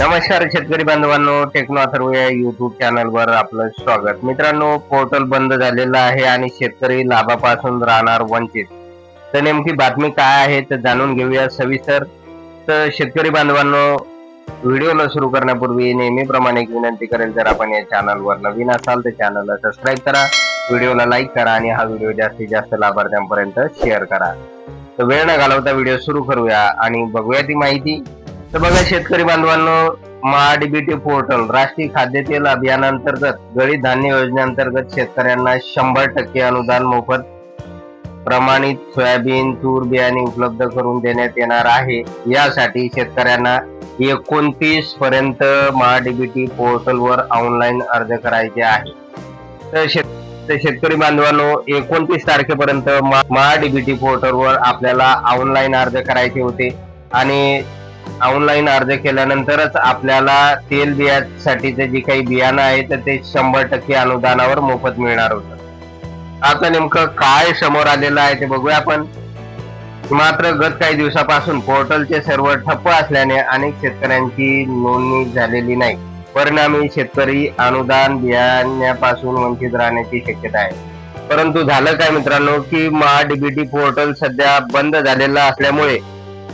नमस्कार शेतकरी बांधवांनो टेक्नो अथर्व या युट्यूब चॅनलवर आपलं स्वागत. मित्रांनो पोर्टल बंद झालेलं आहे आणि शेतकरी लाभापासून राहणार वंचित. तर नेमकी बातमी काय आहे तर जाणून घेऊया सविस्तर. तर शेतकरी बांधवांनो व्हिडिओला सुरू करण्यापूर्वी नेहमीप्रमाणे एक विनंती करेल जर आपण या चॅनलवर नवीन असाल तर चॅनलला सबस्क्राईब करा व्हिडिओला लाईक करा आणि हा व्हिडिओ जास्तीत जास्त लाभार्थ्यांपर्यंत शेअर करा. तर वेळ न घालवता व्हिडिओ सुरू करूया आणि बघूया ती माहिती. तर बघा शेतकरी बांधवांनो महाडीबीटी पोर्टल राष्ट्रीय खाद्यतेल अभियानांतर्गत गळीत धान्य योजनेअंतर्गत शेतकऱ्यांना शंभर टक्के अनुदान मोफत प्रमाणित सोयाबीन तूर बियाणे उपलब्ध करून देण्यात येणार आहे. यासाठी शेतकऱ्यांना एकोणतीस पर्यंत महाडीबीटी पोर्टलवर ऑनलाईन अर्ज करायचे आहे. तर शेत तर शेतकरी बांधवांनो एकोणतीस तारखेपर्यंत महाडीबीटी पोर्टलवर आपल्याला ऑनलाईन अर्ज करायचे होते. आणि ऑनलाईन अर्ज केल्यानंतरच आपल्याला तेल बियासाठीचे जे काही बियाणं आहे तर ते शंभर टक्के अनुदानावर मोफत मिळणार होतं. आता नेमकं काय समोर आलेलं आहे ते बघूया आपण. मात्र गत काही दिवसापासून पोर्टलचे सर्व ठप्प असल्याने अनेक शेतकऱ्यांची नोंदणी झालेली नाही. परिणामी शेतकरी अनुदान बियाण्यापासून वंचित राहण्याची शक्यता आहे. परंतु झालं काय मित्रांनो की महाडीबीटी पोर्टल सध्या बंद झालेलं असल्यामुळे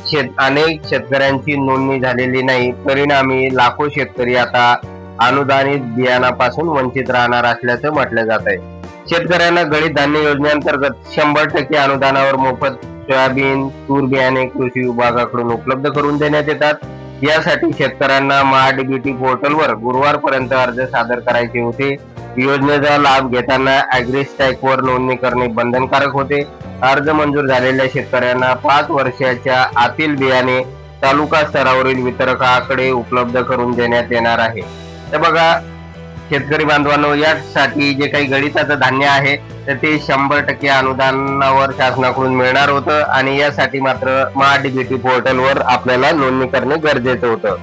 शेत अनेक शेतकऱ्यांची नोंदणी झालेली नाही. परिणामी लाखो शेतकरी आता अनुदानित बियाणापासून वंचित राहणार असल्याचं म्हटलं जात आहे शेतकऱ्यांना गळीत धान्य योजनेअंतर्गत शंभर टक्के अनुदानावर मोफत सोयाबीन तूर बियाणे कृषी विभागाकडून उपलब्ध करून देण्यात येतात. यासाठी शेतकऱ्यांना महाडीबीटी पोर्टलवर गुरुवारपर्यंत अर्ज सादर करायचे होते. योजनेचा लाभ घेताना अॅग्रिस्टॅक वर नोंदणी करणे बंधनकारक होते. अर्ज मंजूर झालेल्या शेतकऱ्यांना पाच वर्षाच्या आतील बियाणे तालुका स्तरावरील वितरकाकडे उपलब्ध करून देण्यात येणार आहे. तर बघा शेतकरी बांधवांनो यासाठी जे काही गणिताचं धान्य आहे तर ते शंभर टक्के अनुदानावर शासनाकडून मिळणार होतं आणि यासाठी मात्र महाडीबीटी पोर्टलवर आपल्याला नोंदणी करणे गरजेचं होतं.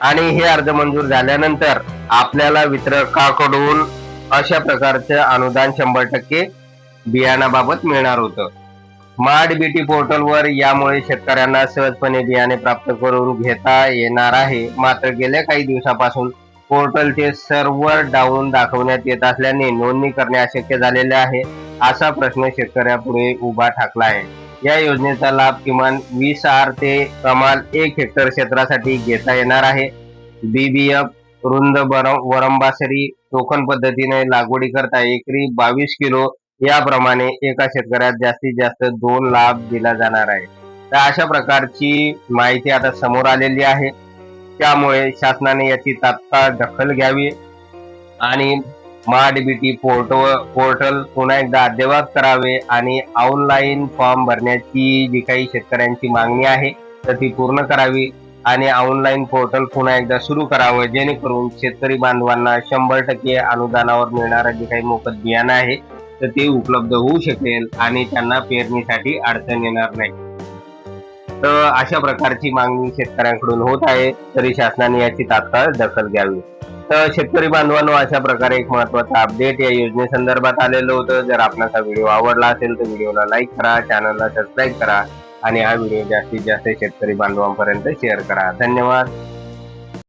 आणि हे अर्ज मंजूर झाल्यानंतर आपल्याला वितरकाकडून अशा प्रकारचे अनुदान शंभर टक्के बियाणाबाबत मिळणार होतं. बीटी पोर्टलवर यामुळे शेतकऱ्यांना सहजपणे बियाणे प्राप्त करून घेता येणार आहे. मात्र गेल्या काही दिवसापासून पोर्टलचे सर्व्हर डाऊन दाखवण्यात येत असल्याने नोंदणी करणे अशक्य झालेले आहे असा प्रश्न शेतकऱ्यापुढे उभा ठाकला आहे. या योजनेचा लाभ किमान वीस आर ते कमाल एक हेक्टर क्षेत्रासाठी घेता येणार आहे. बीबीएफ रुंद वरंबासरी टोकन पद्धतीने लागवडी करता एकरी बावीस किलो याप्रमाणे एका शेतकऱ्यात जास्तीत जास्त दोन लाभ दिला जाणार आहे. तर अशा प्रकारची माहिती आता समोर आलेली आहे. त्यामुळे शासनाने याची तात्काळ दखल घ्यावी आणि महाडीबीटी पोर्ट पोर्टल पुन्हा एकदा अद्ययावत करावे आणि ऑनलाईन फॉर्म भरण्याची जी काही शेतकऱ्यांची मागणी आहे तर ती पूर्ण करावी आणि ऑनलाईन पोर्टल पुन्हा एकदा सुरू करावं जेणेकरून शेतकरी बांधवांना शंभर टक्के अनुदानावर मिळणारं जे काही मोफत बियाणं आहे तर ते उपलब्ध होऊ शकेल आणि त्यांना पेरणीसाठी अडचण येणार नाही. तर अशा प्रकारची मागणी शेतकऱ्यांकडून होत आहे तरी शासनाने याची तात्काळ दखल घ्यावी. तर शेतकरी बांधवांनो अशा प्रकारे एक महत्त्वाचा अपडेट या योजनेसंदर्भात आलेलं होतं. जर आपणाचा हा व्हिडिओ आवडला असेल तर व्हिडिओला लाईक करा चॅनलला सबस्क्राईब करा आणि हा व्हिडिओ जास्तीत जास्त शेतकरी बांधवांपर्यंत शेअर करा. धन्यवाद.